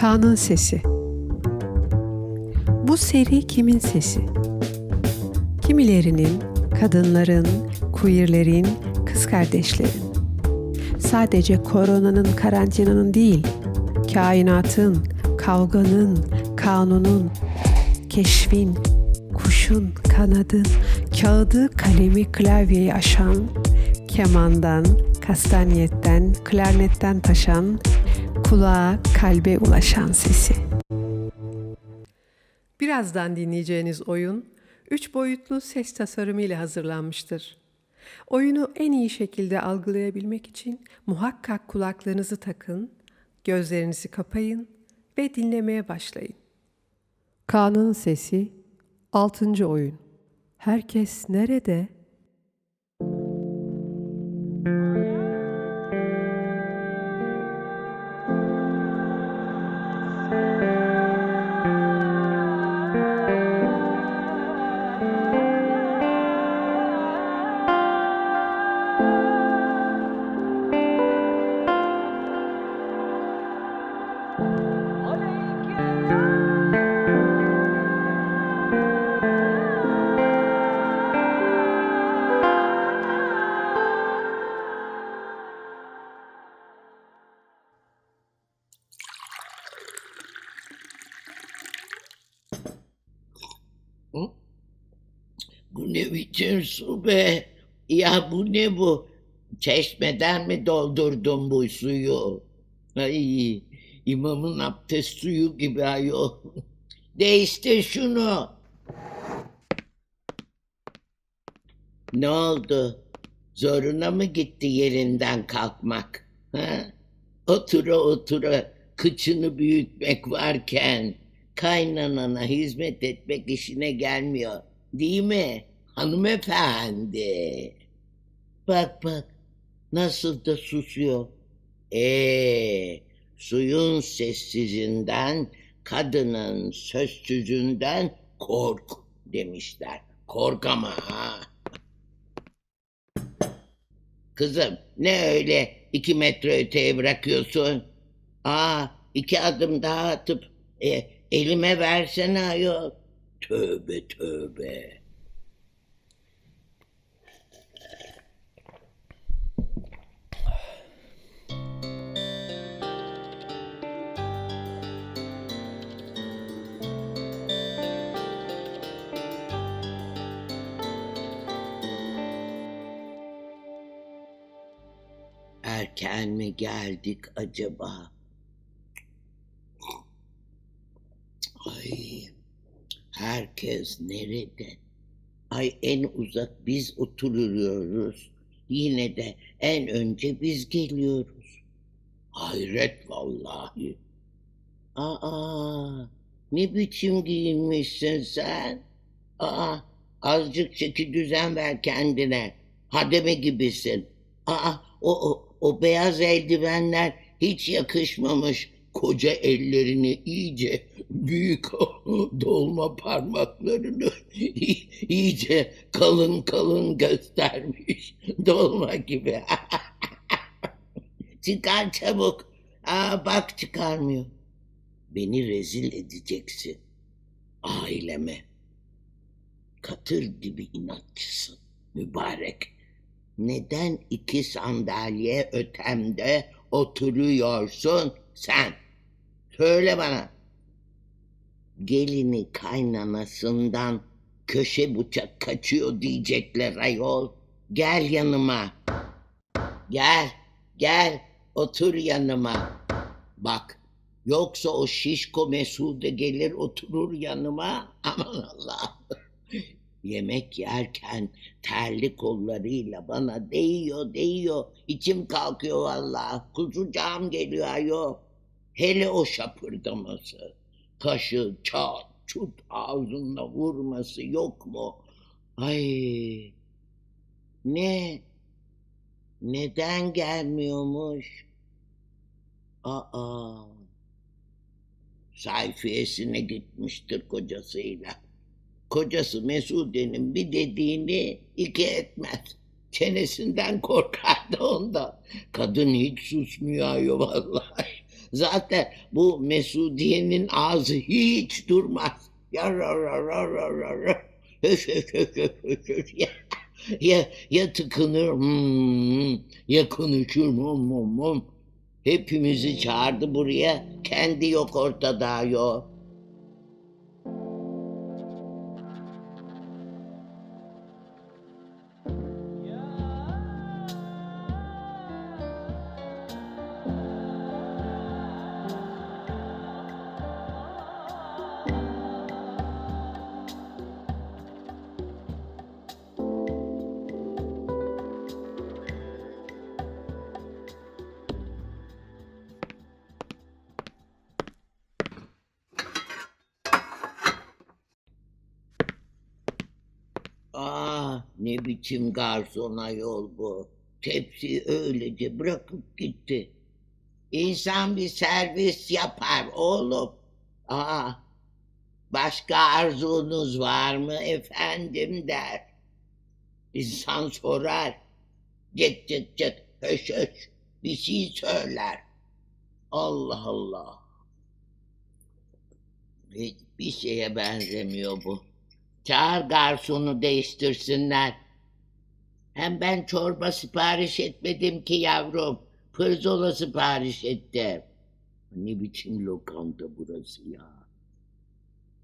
Kaan'ın sesi. Bu seri kimin sesi? Kimilerinin, kadınların, queerlerin, kız kardeşlerin. Sadece koronanın, karantinanın değil, kainatın, kavganın, kanunun, keşfin, kuşun, kanadın, kağıdı, kalemi, klavyeyi aşan, kemandan, kastanyetten, klarnetten taşan, kulağa, kalbe ulaşan sesi. Birazdan dinleyeceğiniz oyun, üç boyutlu ses tasarımı ile hazırlanmıştır. Oyunu en iyi şekilde algılayabilmek için muhakkak kulaklarınızı takın, gözlerinizi kapayın ve dinlemeye başlayın. Kaan'ın sesi 6. oyun. Herkes nerede? Bu ne biçim su be? Ya bu ne bu? Çeşmeden mi doldurdun bu suyu? Ay imamın abdest suyu gibi ayol. Değiştir şunu. Ne oldu? Zoruna mı gitti yerinden kalkmak? Ha? Otura otura kıçını büyütmek varken kaynanana hizmet etmek işine gelmiyor. Değil mi hanımefendi? Bak bak nasıl da susuyor. Ee, suyun sessizinden, kadının sözsüzünden kork demişler. Kork ama ha. Kızım ne öyle iki metre öteye bırakıyorsun? Aa iki adım daha atıp e, elime versene ayol. Tövbe tövbe. Erken mi geldik acaba? Ay, herkes nerede? Ay en uzak biz oturuyoruz. Yine de en önce biz geliyoruz. Hayret vallahi. Aa, ne biçim giyinmişsin sen? Aa, azıcık çeki düzen ver kendine. Hademe gibisin. Aa, o, o, o beyaz eldivenler hiç yakışmamış. Koca ellerini iyice büyük dolma parmaklarını iyice kalın kalın göstermiş. Dolma gibi. Çıkar çabuk. Aa, bak çıkarmıyor. Beni rezil edeceksin. Aileme. Katır gibi inatçısın mübarek. Neden iki sandalye ötemde oturuyorsun sen? Söyle bana. Gelini kaynanasından köşe bıçak kaçıyor diyecekler ayol. Gel yanıma. Gel, gel, otur yanıma. Bak, yoksa o şişko Mesude gelir oturur yanıma. Aman Allah. Yemek yerken terli kollarıyla bana değiyor değiyor. İçim kalkıyor vallahi. Kusacağım geliyor ayol. Hele o şapırdaması. Kaşı çat çut ağzına vurması yok mu? Ay ne? Neden gelmiyormuş? Aa sayfiyesine gitmiştir kocasıyla. Kocası Mesude'nin bir dediğini iki etmez. Çenesinden korkar da ondan. Kadın hiç susmuyor ayol vallahi. Zaten bu Mesudiye'nin ağzı hiç durmaz. Ya ra ra ra ra ra ra. Höş höş höş höş höş höş. Ya, ya, ya tıkınır hmm, ya konuşur mum mum mum. Hepimizi çağırdı buraya. Kendi yok ortada yok. Ne biçim garson ayol bu. Tepsiyi öylece bırakıp gitti. İnsan bir servis yapar oğlum. Aa, başka arzunuz var mı efendim der. İnsan sorar. Cık cık cık höş höş bir şey söyler. Allah Allah. Hiçbir şeye benzemiyor bu. Çağır garsonu değiştirsinler. Hem ben çorba sipariş etmedim ki yavrum. Pirzola sipariş ettim. Ne biçim lokanta burası ya?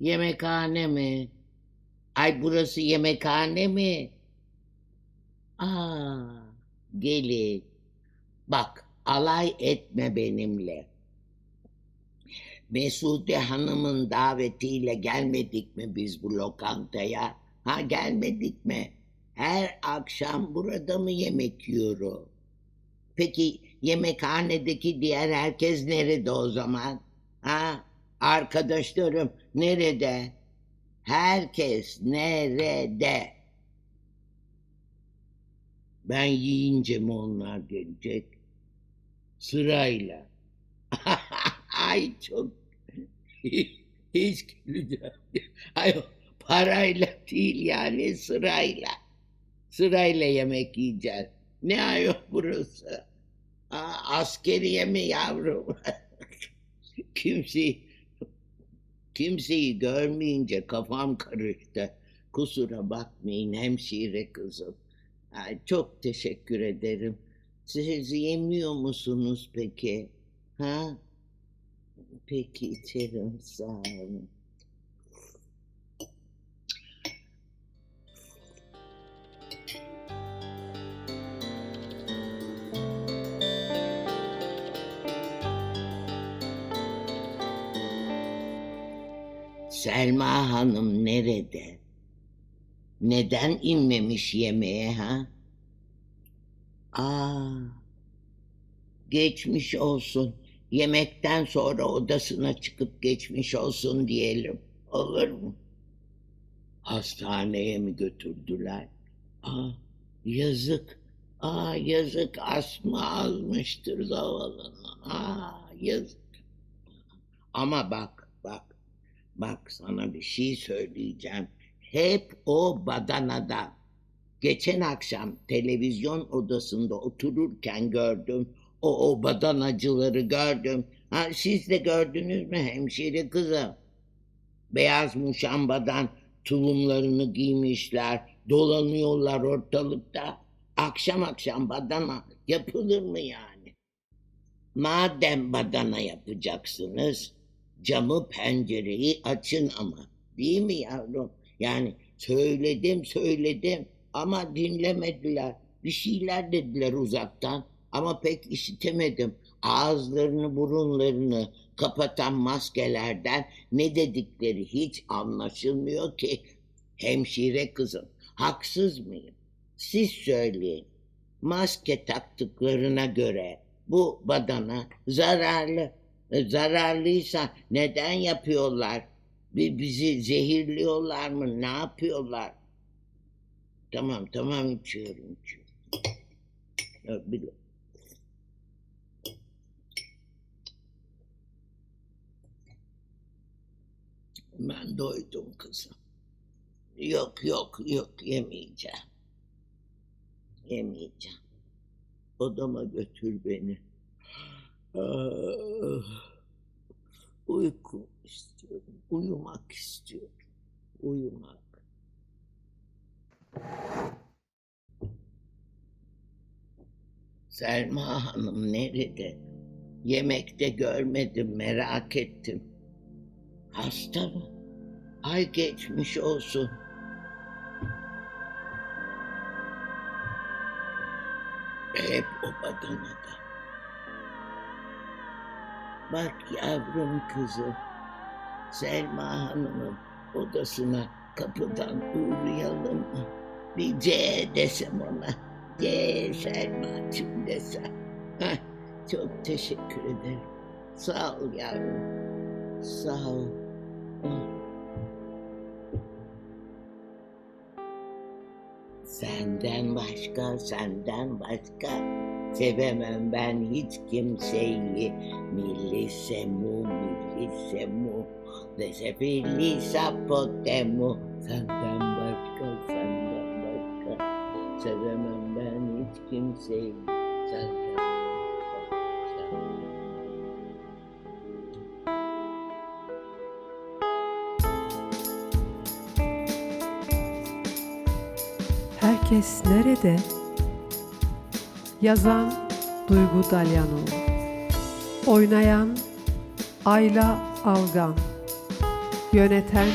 Yemekhane mi? Ay burası yemekhane mi? Aa, gelin. Bak alay etme benimle. Mesude Hanım'ın davetiyle gelmedik mi biz bu lokantaya? Ha gelmedik mi? Her akşam burada mı yemek yiyoruz? Peki yemekhanedeki diğer herkes nerede o zaman? Ha? Arkadaşlarım nerede? Herkes nerede? Ben yiyince mi onlar gelecek? Sırayla. Ay çok hiç güleceğim. Ay parayla değil yani sırayla. Sırayla yemek yiyeceğiz. Ne ayol burası? Aa, askeriye mi yavrum? kimseyi, kimseyi görmeyince kafam karıştı. Kusura bakmayın hemşire kızım. Ay, çok teşekkür ederim. Siz yemiyor musunuz peki? Ha? Peki içerim sağ olun. Selma Hanım nerede? Neden inmemiş yemeğe ha? Aa, geçmiş olsun. Yemekten sonra odasına çıkıp geçmiş olsun diyelim. Olur mu? Hastaneye mi götürdüler? Aa, yazık. Aa, yazık asma almıştır zavallına. Aa, yazık. Ama bak, bak. Bak sana bir şey söyleyeceğim. Hep o badanada. Geçen akşam televizyon odasında otururken gördüm. O, o badanacıları gördüm. Ha, siz de gördünüz mü hemşire kızım? Beyaz muşambadan tulumlarını giymişler. Dolanıyorlar ortalıkta. Akşam akşam badana yapılır mı yani? Madem badana yapacaksınız camı pencereyi açın ama. Değil mi yavrum? Yani söyledim söyledim ama dinlemediler. Bir şeyler dediler uzaktan ama pek işitemedim. Ağızlarını burunlarını kapatan maskelerden ne dedikleri hiç anlaşılmıyor ki. Hemşire kızım haksız mıyım? Siz söyleyin. Maske taktıklarına göre bu badana zararlı. E, zararlıysa neden yapıyorlar? Bi- Bizi zehirliyorlar mı? Ne yapıyorlar? Tamam tamam içiyorum içiyorum. Ya, bir- Ben doydum kızım. Yok yok yok yemeyeceğim. Yemeyeceğim. Odama götür beni. Ah, Uyku istiyorum. Uyumak istiyorum. Uyumak. Selma Hanım nerede? Yemekte görmedim, merak ettim. Hasta mı? Ay geçmiş olsun. Hep o badanada. Bak yavrum kızı. Selma Hanım'ın odasına kapıdan uğrayalım mı? Bir C desem ona. C Selma'cığım desem. Heh, çok teşekkür ederim. Sağ ol yavrum. Sağ ol. Heh. Senden başka, senden başka sevemem ben hiç kimseyi. Milli semu, milli semu, desefilli sapotemu. Senden başka, senden başka sevemem ben hiç kimseyi. Senden Herkes nerede? Yazan Duygu Dalyanoğlu. Oynayan Ayla Algan. Yöneten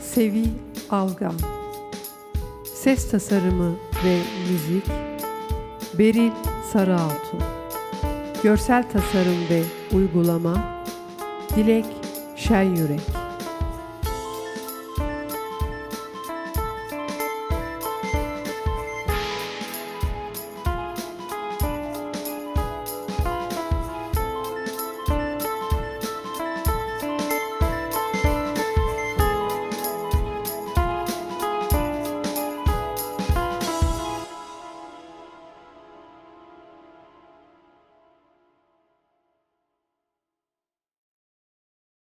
Sevi Algan. Ses tasarımı ve müzik Beril Sarıaltun Görsel tasarım ve uygulama Dilek Şenyürek